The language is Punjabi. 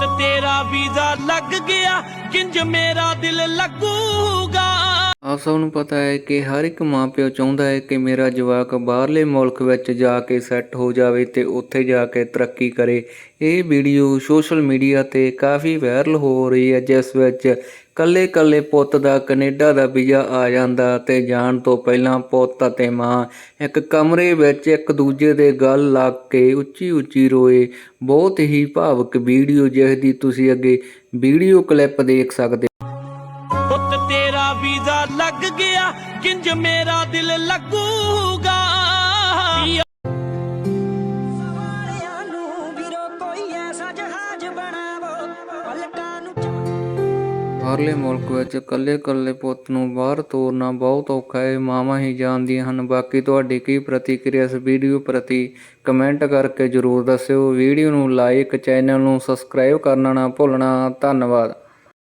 ਪੁੱਤ ਤੇਰਾ ਵੀਜ਼ਾ ਲੱਗ ਗਿਆ ਕਿੰਜ ਮੇਰਾ ਦਿਲ ਲੱਗੂਗਾ? ਆਪ ਸਭ ਨੂੰ ਪਤਾ ਹੈ ਕਿ ਹਰ ਇੱਕ ਮਾਪਿਓ ਚਾਹੁੰਦਾ ਹੈ ਕਿ ਮੇਰਾ ਜਵਾਕ ਬਾਹਰਲੇ ਮੁਲਕ ਵਿੱਚ ਜਾ ਕੇ ਸੈੱਟ ਹੋ ਜਾਵੇ ਤੇ ਉੱਥੇ ਜਾ ਕੇ ਤਰੱਕੀ ਕਰੇ। ਇਹ ਵੀਡੀਓ ਸੋਸ਼ਲ ਮੀਡੀਆ ਤੇ ਕਾਫੀ ਵਾਇਰਲ ਹੋ ਰਹੀ ਹੈ, ਜਿਸ ਵਿੱਚ ਕੱਲੇ ਕੱਲੇ ਪੁੱਤ ਦਾ ਕੈਨੇਡਾ ਦਾ ਵੀਜ਼ਾ ਆ ਜਾਂਦਾ ਤੇ ਜਾਣ ਤੋਂ ਪਹਿਲਾਂ ਪੁੱਤ ਅਤੇ ਮਾਂ ਇੱਕ ਕਮਰੇ ਵਿੱਚ ਇੱਕ ਦੂਜੇ ਦੇ ਗੱਲ ਲੱਗ ਕੇ ਉੱਚੀ ਉੱਚੀ ਰੋਏ। ਬਹੁਤ ਹੀ ਭਾਵਕ ਵੀਡੀਓ ਜਿਸ ਦੀ ਤੁਸੀਂ ਅੱਗੇ ਵੀਡੀਓ ਕਲਿੱਪ ਦੇਖ ਸਕਦੇ ਤੇਰਾ ਵੀਜ਼ਾ ਲੱਗ ਗਿਆ ਕਿੰਜ ਮੇਰਾ ਦਿਲ ਲੱਗੂਗਾ? ਵਾਲਿਆਂ ਨੂੰ ਵੀਰੋ ਕੋਈ ਐਸਾ ਜਹਾਜ਼ ਬਣਾਵੋ ਪਲਕਾਂ ਨੂੰ ਚਮਕ ਬਾਹਰਲੇ ਮੁਲਕ ਵਿੱਚ ਇਕੱਲੇ-ਇਕੱਲੇ ਪੁੱਤ ਨੂੰ ਬਾਹਰ ਤੋਰਨਾ ਬਹੁਤ ਔਖਾ ਹੈ ਮਾਵਾਂ ਹੀ ਜਾਣਦੀਆਂ ਹਨ। ਬਾਕੀ ਤੁਹਾਡੀ ਕੀ ਪ੍ਰਤੀਕਿਰਿਆ ਇਸ ਵੀਡੀਓ ਪ੍ਰਤੀ ਕਮੈਂਟ ਕਰਕੇ ਜਰੂਰ ਦੱਸਿਓ। ਵੀਡੀਓ ਨੂੰ ਲਾਈਕ ਚੈਨਲ ਨੂੰ ਸਬਸਕ੍ਰਾਈਬ ਕਰਨਾ ਨਾ ਭੁੱਲਣਾ। ਧੰਨਵਾਦ।